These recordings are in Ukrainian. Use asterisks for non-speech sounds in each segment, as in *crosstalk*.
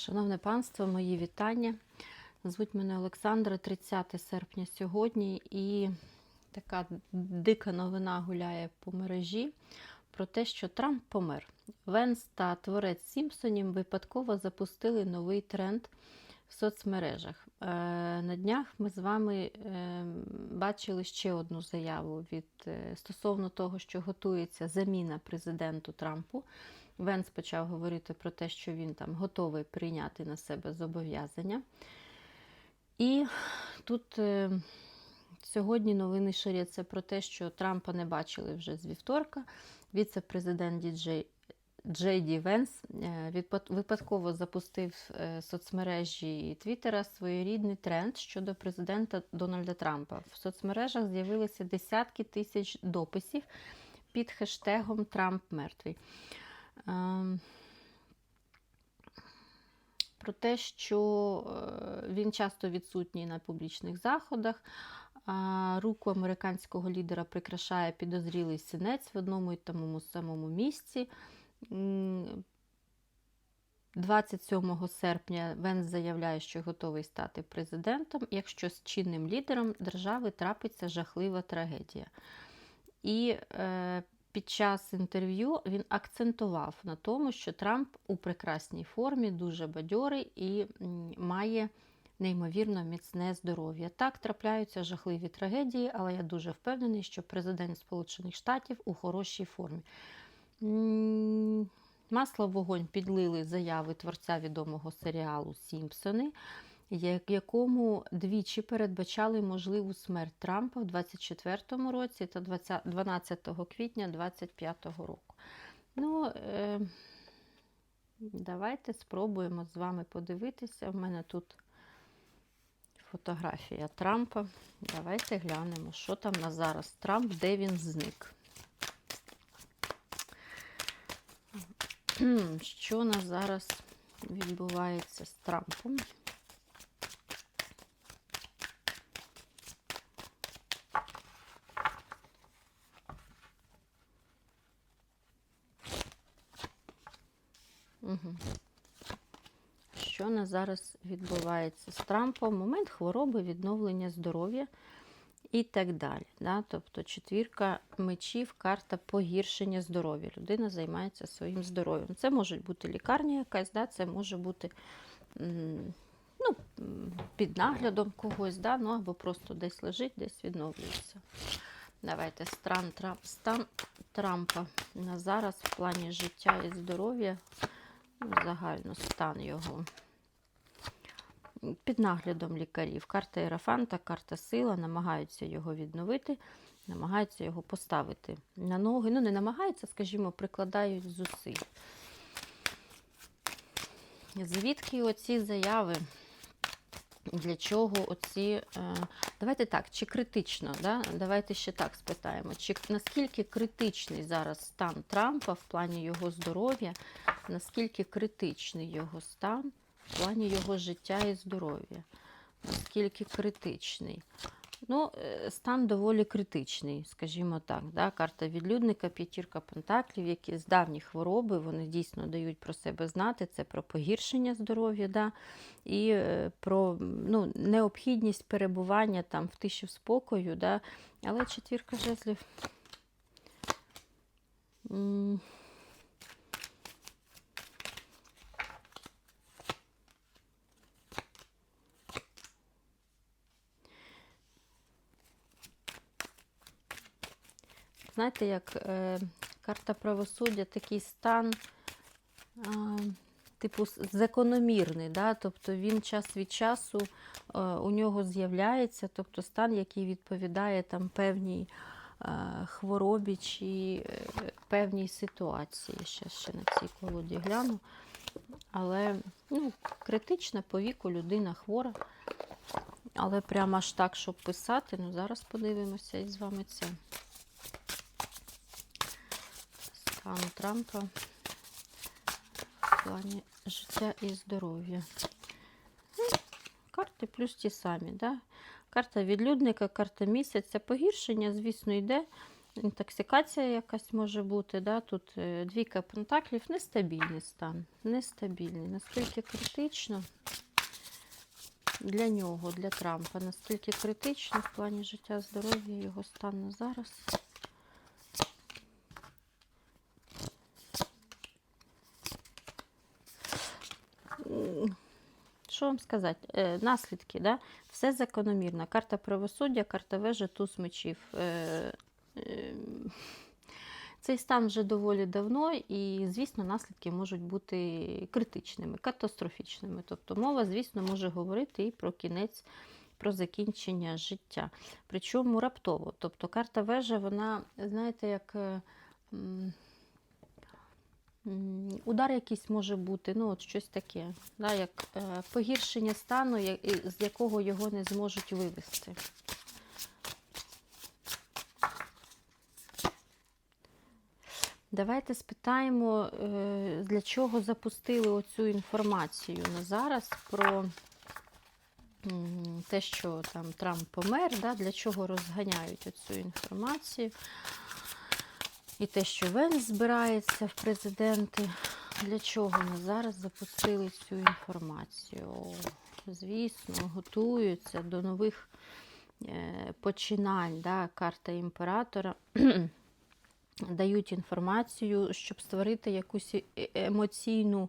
Шановне панство, мої вітання. Звуть мене Олександра, 30 серпня сьогодні, і така дика новина гуляє по мережі про те, що Трамп помер. Венс та творець Сімпсонів випадково запустили новий тренд в соцмережах. Е, На днях ми з вами е, бачили ще одну заяву від е, стосовно того, що готується заміна президенту Трампу. Венс почав говорити про те, що він там готовий прийняти на себе зобов'язання. І тут сьогодні новини ширяться про те, що Трампа не бачили вже з вівторка. Віце-президент Діджей Джей Ді Венс е, випадково запустив е, соцмережі Твіттера своєрідний тренд щодо президента Дональда Трампа. В соцмережах з'явилися десятки тисяч дописів під хештегом Трамп мертвий. Ем, Про те, що е, він часто відсутній на публічних заходах. Руку американського лідера прикрашає підозрілий синець в одному і тому самому місці. М, 27 серпня Венс заявляє, що готовий стати президентом, якщо з чинним лідером держави трапиться жахлива трагедія. І е, під час інтерв'ю він акцентував на тому, що Трамп у прекрасній формі, дуже бадьорий і має неймовірно міцне здоров'я. Так трапляються жахливі трагедії, але я дуже впевнений, що президент Сполучених Штатів у хорошій формі. Масло в вогонь підлили заяви творця відомого серіалу Сімпсони, якому двічі передбачали можливу смерть Трампа в 24-му році та 20 12 квітня 25-го року. Ну, е, давайте спробуємо з вами подивитися. В мене тут фотографія Трампа. Давайте глянемо, що там на зараз Трамп, де він зник. Що на зараз відбувається з Трампом? Що на зараз відбувається з Трампом? Момент хвороби, відновлення здоров'я і так далі. Да? Тобто четвірка мечів, карта погіршення здоров'я. Людина займається своїм здоров'ям. Це може бути лікарня якась, да? це може бути ну, під наглядом когось, да? ну, або просто десь лежить, десь відновлюється. Давайте стран, Трамп, стан Трампа на зараз в плані життя і здоров'я, загально стан його під наглядом лікарів. Карта Ерафанта, карта сила, намагаються його відновити, намагаються його поставити на ноги. Ну, не намагаються, скажімо, прикладають зусиль. Звідки оці заяви? Для чого оці. Е, давайте так, чи критично, да? давайте ще так спитаємо, чи наскільки критичний зараз стан Трампа в плані його здоров'я, наскільки критичний його стан в плані його життя і здоров'я, наскільки критичний. Ну, е, стан доволі критичний, скажімо так. Да? Карта відлюдника, п'ятірка пентаклів, які з давні хвороби, вони дійсно дають про себе знати. Це про погіршення здоров'я, да? і е, про ну, необхідність перебування там в тиші в спокою. Да? Але четвірка жезлів. Знаєте, як е, карта правосуддя, такий стан, е, типу, закономірний, да? тобто він час від часу е, у нього з'являється, тобто стан, який відповідає там певній е, хворобі чи е, певній ситуації. Ще, ще на цій колоді гляну. Але ну, критична по віку людина хвора. Але прямо аж так, щоб писати, ну зараз подивимося із вами це. Стан Трампа в плані життя і здоров'я. Ну, Карти плюс ті самі. Да? Карта відлюдника, карта місяця. Погіршення, звісно, йде, інтоксикація якась може бути. Да? Тут е, двійка пентаклів, нестабільний стан. Нестабільний. Наскільки критично для нього, для Трампа, наскільки критично в плані життя, здоров'я, його стан на зараз. Що вам сказати? Е, наслідки, да? все закономірно. Карта правосуддя, карта вежа, туз мечів. Е, е, цей стан вже доволі давно, і, звісно, наслідки можуть бути критичними, катастрофічними. Тобто мова, звісно, може говорити і про кінець, про закінчення життя. Причому раптово. Тобто карта вежа, вона, знаєте, як. Удар якийсь може бути, ну от щось таке, да, як е, погіршення стану, з якого його не зможуть вивести. Давайте спитаємо, е, для чого запустили оцю інформацію на зараз про те, що там Трамп помер, да, для чого розганяють оцю інформацію. І те, що Венс збирається в президенти. Для чого ми зараз запустили цю інформацію? Звісно, готуються до нових е, починань. Да? Карта імператора *clears throat* дають інформацію, щоб створити якусь е- емоційну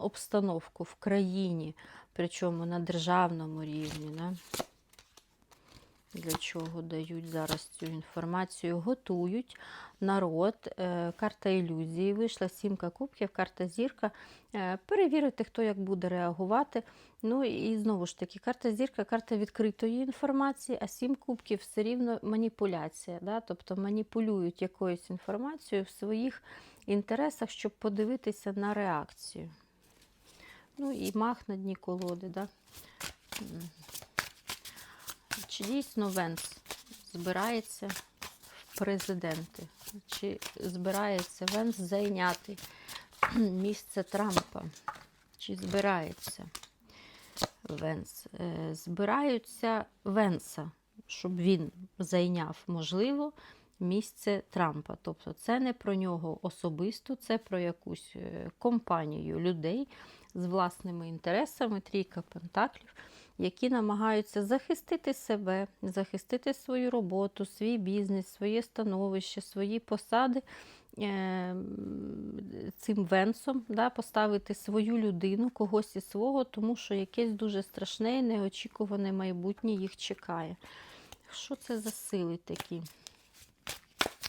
обстановку в країні, причому на державному рівні. Да? Для чого дають зараз цю інформацію? Готують народ. Е, Карта ілюзії вийшла, сімка кубків, карта зірка. Е, Перевірити, хто як буде реагувати. Ну і знову ж таки, карта зірка, карта відкритої інформації, а сім кубків все рівно маніпуляція. Да? Тобто маніпулюють якоюсь інформацією в своїх інтересах, щоб подивитися на реакцію. Ну і мах на дні колоди. Да? Чи дійсно Венс збирається в президенти? Чи збирається Венс зайняти місце Трампа? Чи збирається Венс? Е, Збираються Венса, щоб він зайняв, можливо, місце Трампа. Тобто це не про нього особисто, це про якусь е, компанію людей з власними інтересами, трійка пентаклів які намагаються захистити себе, захистити свою роботу, свій бізнес, своє становище, свої посади е, цим венсом, да, поставити свою людину, когось із свого, тому що якесь дуже страшне і неочікуване майбутнє їх чекає. Що це за сили такі?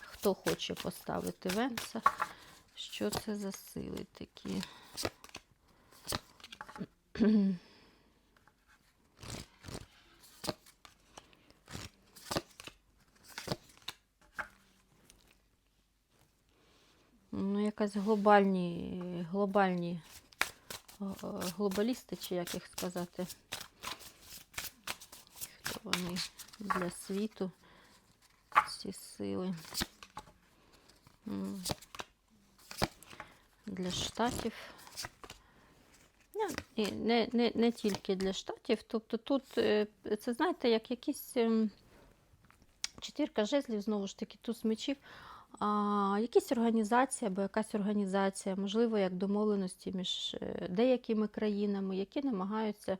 Хто хоче поставити венса? Що це за сили такі? Ну, якась глобальні, глобальні е, глобалісти, чи як їх сказати. Хто вони для світу, ці сили. Для штатів. Не, і не, не, не тільки для штатів. Тобто тут, е, це знаєте, як якісь ем, четвірка жезлів, знову ж таки, туз мечів. А, якісь організації або якась організація, можливо, як домовленості між е, деякими країнами, які намагаються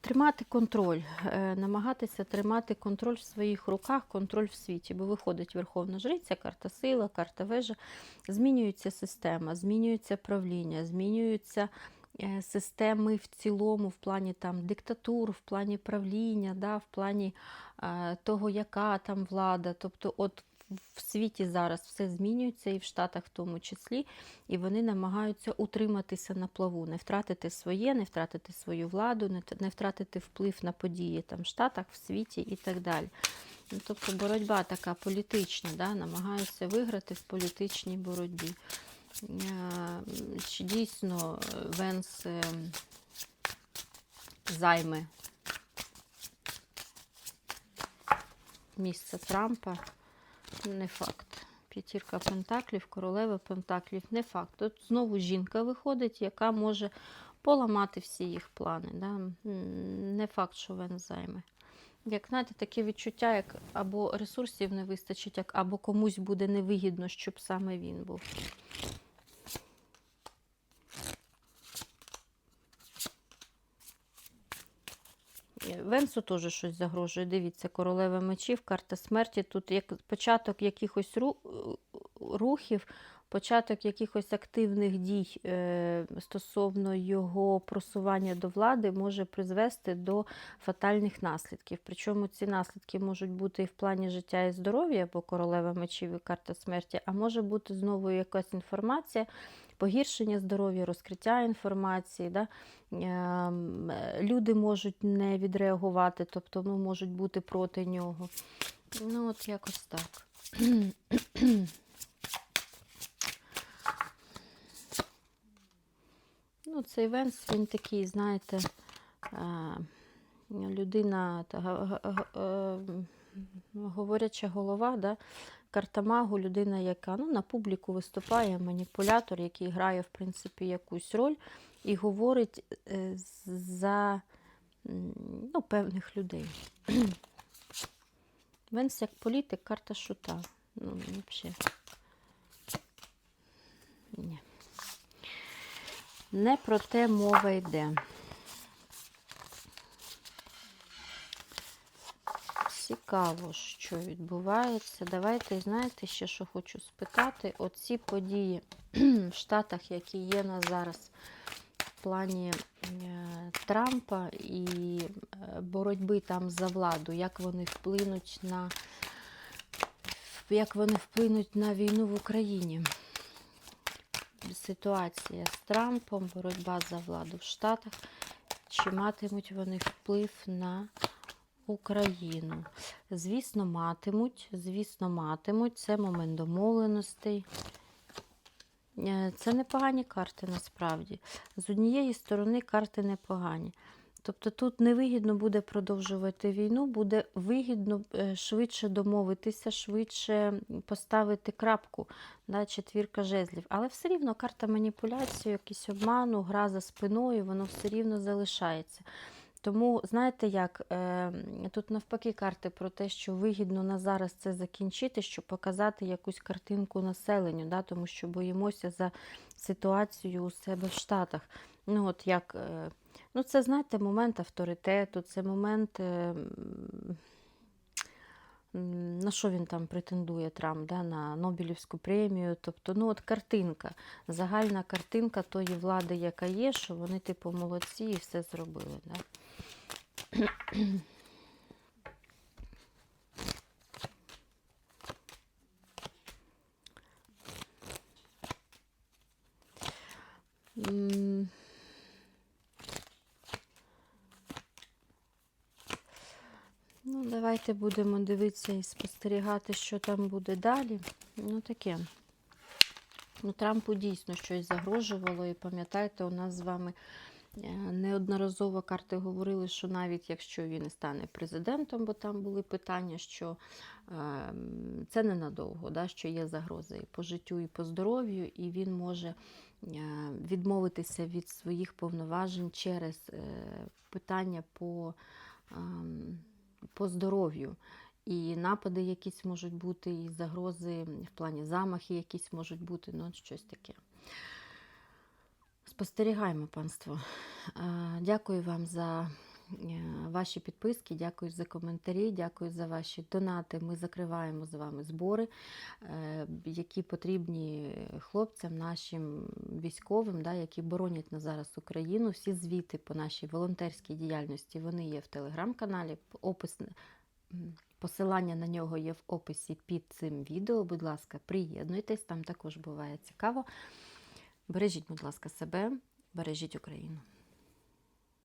тримати контроль, е, намагатися тримати контроль в своїх руках, контроль в світі. Бо виходить Верховна Жриця, карта сила, карта вежа, змінюється система, змінюється правління, змінюються е, системи в цілому, в плані там диктатур, в плані правління, да, в плані того, яка там влада. Тобто, от в світі зараз все змінюється, і в Штатах в тому числі, і вони намагаються утриматися на плаву, не втратити своє, не втратити свою владу, не втратити вплив на події там в Штатах, в світі і так далі. Ну, тобто боротьба така політична, да, намагаються виграти в політичній боротьбі. Е, Чи дійсно е, Венс е, займе місце Трампа? Не факт. П'ятірка пентаклів, королева пентаклів, не факт. Тут знову жінка виходить, яка може поламати всі їх плани. Да? Не факт, що Венс займе. Як знаєте, таке відчуття, як або ресурсів не вистачить, як або комусь буде невигідно, щоб саме він був. Е, Венсу теж щось загрожує. Дивіться, королева мечів, карта смерті. Тут як початок якихось ру- рухів, початок якихось активних дій е, стосовно його просування до влади може призвести до фатальних наслідків. Причому ці наслідки можуть бути і в плані життя і здоров'я, бо королева мечів і карта смерті, а може бути знову якась інформація, погіршення здоров'я, розкриття інформації. Да? Ем, Люди можуть не відреагувати, тобто ну, можуть бути проти нього. Ну, от якось так. Ну, цей Венс, він такий, знаєте, е, людина, та, га- га- га- е, говоряча голова, да? Карта магу, людина, яка ну, на публіку виступає, маніпулятор, який грає, в принципі, якусь роль і говорить е, за ну, певних людей. *clears throat* Венс як політик, карта шута. Ну, взагалі. Ні. Не про те мова йде. Цікаво, що відбувається. Давайте, знаєте, ще що хочу спитати. Оці події *clears throat* в Штатах, які є на зараз в плані е, Трампа і е, боротьби там за владу, як вони вплинуть на як вони вплинуть на війну в Україні. Ситуація з Трампом, боротьба за владу в Штатах. Чи матимуть вони вплив на Україну? Звісно, матимуть. Звісно, матимуть. Це момент домовленостей. Е, Це непогані карти насправді. З однієї сторони карти непогані. Тобто тут невигідно буде продовжувати війну, буде вигідно е, швидше домовитися, швидше поставити крапку, да, четвірка жезлів. Але все рівно карта маніпуляції, якийсь обману, гра за спиною, воно все рівно залишається. Тому, знаєте як, е, тут навпаки карти про те, що вигідно на зараз це закінчити, щоб показати якусь картинку населенню, да, тому що боїмося за ситуацію у себе в Штатах. Ну, от як, е, ну, це, знаєте, момент авторитету, це момент. На що він там претендує Трамп? Да? На Нобелівську премію. Тобто, ну от картинка, загальна картинка тої влади, яка є, що вони, типу, молодці і все зробили. Да? М, Ну, давайте будемо дивитися і спостерігати, що там буде далі. Ну, таке. Ну, Трампу дійсно щось загрожувало, і пам'ятаєте, у нас з вами е, неодноразово карти говорили, що навіть якщо він стане президентом, бо там були питання, що е, це ненадовго, да, що є загрози і по життю, і по здоров'ю, і він може е, відмовитися від своїх повноважень через е, питання по. По здоров'ю. І напади якісь можуть бути, і загрози в плані замахи якісь можуть бути, ну щось таке. Спостерігаємо, панство. Е, Дякую вам за ваші підписки, дякую за коментарі, дякую за ваші донати. Ми закриваємо з вами збори, е, які потрібні хлопцям, нашим військовим, да, які боронять на зараз Україну. Всі звіти по нашій волонтерській діяльності вони є в телеграм-каналі. Опис Посилання на нього є в описі під цим відео. Будь ласка, приєднуйтесь, там також буває цікаво. Бережіть, будь ласка, себе, бережіть Україну.